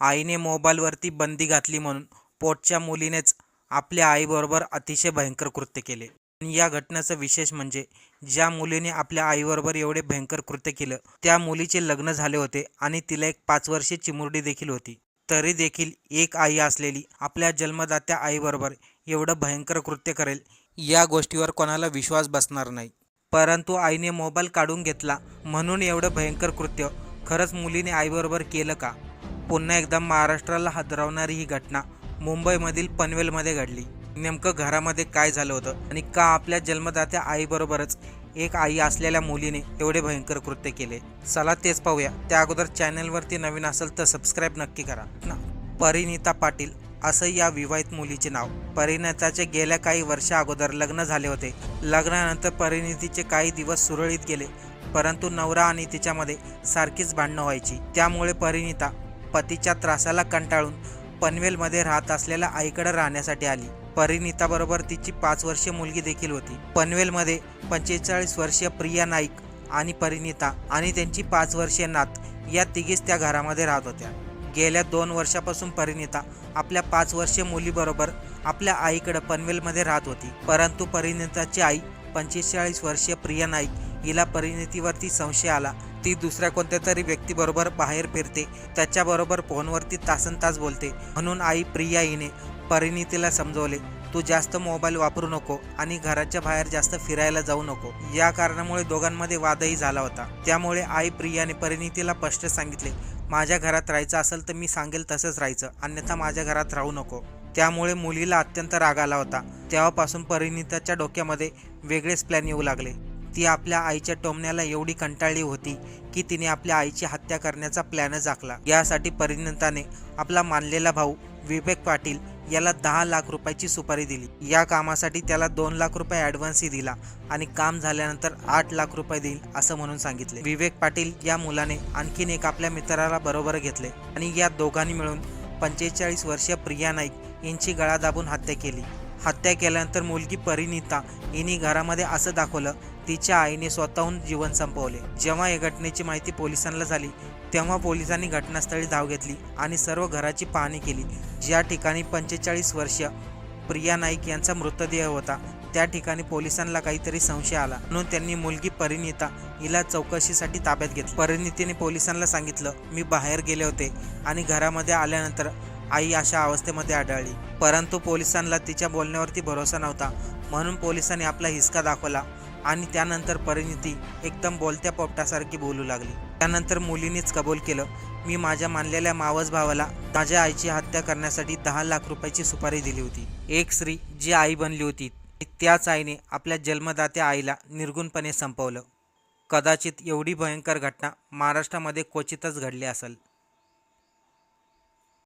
आईने मोबाईलवरती बंदी घातली म्हणून पोटच्या मुलीनेच आपल्या आईबरोबर अतिशय भयंकर कृत्य केले. आणि या घटनेचं विशेष म्हणजे ज्या मुलीने आपल्या आईबरोबर एवढे भयंकर कृत्य केलं त्या मुलीचे लग्न झाले होते आणि तिला एक पाच वर्षे चिमुरडी देखील होती. तरी देखील एक आई असलेली आपल्या जन्मदात्या आईबरोबर एवढं भयंकर कृत्य करेल या गोष्टीवर कोणाला विश्वास बसणार नाही. परंतु आईने मोबाईल काढून घेतला म्हणून एवढं भयंकर कृत्य खरंच मुलीने आईबरोबर केलं का? पुन्हा एकदा महाराष्ट्राला हादरवणारी ही घटना मुंबईमधील पनवेलमध्ये घडली. नेमकं घरामध्ये काय झालं होतं आणि का आपल्या जन्मदात्या आईबरोबरच एक आई असलेल्या मुलीने एवढे भयंकर कृत्य केले? चला तेच पाहूया. त्या अगोदर चॅनलवरती नवीन असेल तर सबस्क्राईब नक्की करा. ना? परिणिता पाटील असं या विवाहित मुलीचे नाव. परिणिताचे गेल्या काही वर्षा अगोदर लग्न झाले होते. लग्नानंतर परिणितीचे काही दिवस सुरळीत गेले परंतु नवरा आणि तिच्यामध्ये सारखीच भांडणं व्हायची. त्यामुळे परिणिता पतीच्या त्रासाला कंटाळून पनवेलमध्ये राहत असलेल्या आईकडे राहण्यासाठी आली. परिणिताबरोबर तिची पाच वर्षीय मुलगी देखील होती. पनवेलमध्ये पंचेचाळीस वर्षीय प्रिया नाईक आणि परिणिता आणि त्यांची पाच वर्षीय नात या तिघीच त्या घरामध्ये राहत होत्या. गेल्या दोन वर्षापासून परिणिता आपल्या पाच वर्षीय मुलीबरोबर आपल्या आईकडे पनवेलमध्ये राहत होती. परंतु परिणिताची आई पंचेचाळीस वर्षीय प्रिया नाईक हिला परिणितीवरती संशय आला ती दुसऱ्या कोणत्या तरी व्यक्तीबरोबर बाहेर फिरते त्याच्याबरोबर फोनवरती तासन तास बोलते. म्हणून आई प्रिया हिने परिणितीला समजवले तू जास्त मोबाईल वापरू नको आणि घराच्या बाहेर जास्त फिरायला जाऊ नको. या कारणामुळे दोघांमध्ये वादही झाला होता. त्यामुळे आई प्रियाने परिणितीला स्पष्ट सांगितले माझ्या घरात राहायचं असेल तर मी सांगेल तसंच राहायचं अन्यथा माझ्या घरात राहू नको. त्यामुळे मुलीला अत्यंत राग आला होता. तेव्हापासून परिणिताच्या डोक्यामध्ये वेगळेच प्लॅन येऊ लागले. ती आपल्या आईच्या टोमण्याला एवढी कंटाळली होती की तिने आपल्या आईची हत्या करण्याचा प्लॅनच आखला यासाठी परिणिताने आपला मानलेला भाऊ विवेक पाटील याला दहा लाख रुपयाची सुपारी दिली. या कामासाठी त्याला दोन लाख रुपये ॲडव्हान्सही दिला आणि काम झाल्यानंतर आठ लाख रुपये देईल असं म्हणून सांगितले. विवेक पाटील या मुलाने आणखीन एक आपल्या मित्राला बरोबर घेतले आणि या दोघांनी मिळून पंचेचाळीस वर्षीय प्रिया नाईक यांची गळा दाबून हत्या केली. हत्या केल्यानंतर मुलगी परिणिता यांनी घरामध्ये असं दाखवलं तिच्या आईने स्वतःहून जीवन संपवले. जेव्हा या घटनेची माहिती पोलिसांना झाली तेव्हा पोलिसांनी घटनास्थळी धाव घेतली आणि सर्व घराची पाहणी केली. ज्या ठिकाणी पंचेचाळीस वर्षीय प्रिया नाईक यांचा मृतदेह होता त्या ठिकाणी पोलिसांना काहीतरी संशय आला. म्हणून त्यांनी मुलगी परिणिता हिला चौकशीसाठी ताब्यात घेतली. परिणितीने पोलिसांना सांगितलं मी बाहेर गेले होते आणि घरामध्ये आल्यानंतर आई अशा अवस्थेमध्ये आढळली. परंतु पोलिसांना तिच्या बोलण्यावरती भरोसा नव्हता. म्हणून पोलिसांनी आपला हिसका दाखवला आणि त्यानंतर परिणिती एकदम बोलत्या पोपटासारखी बोलू लागली. त्यानंतर मुलीनेच कबूल केलं. मी माझ्या मानलेल्या मावस भावाला माझ्या आईची हत्या करण्यासाठी दहा लाख रुपयाची सुपारी दिली होती. एक स्त्री जी आई बनली होती त्याच आईने आपल्या जन्मदात्या आईला निर्गुणपणे संपवलं. कदाचित एवढी भयंकर घटना महाराष्ट्रामध्ये क्वचितच घडली असेल.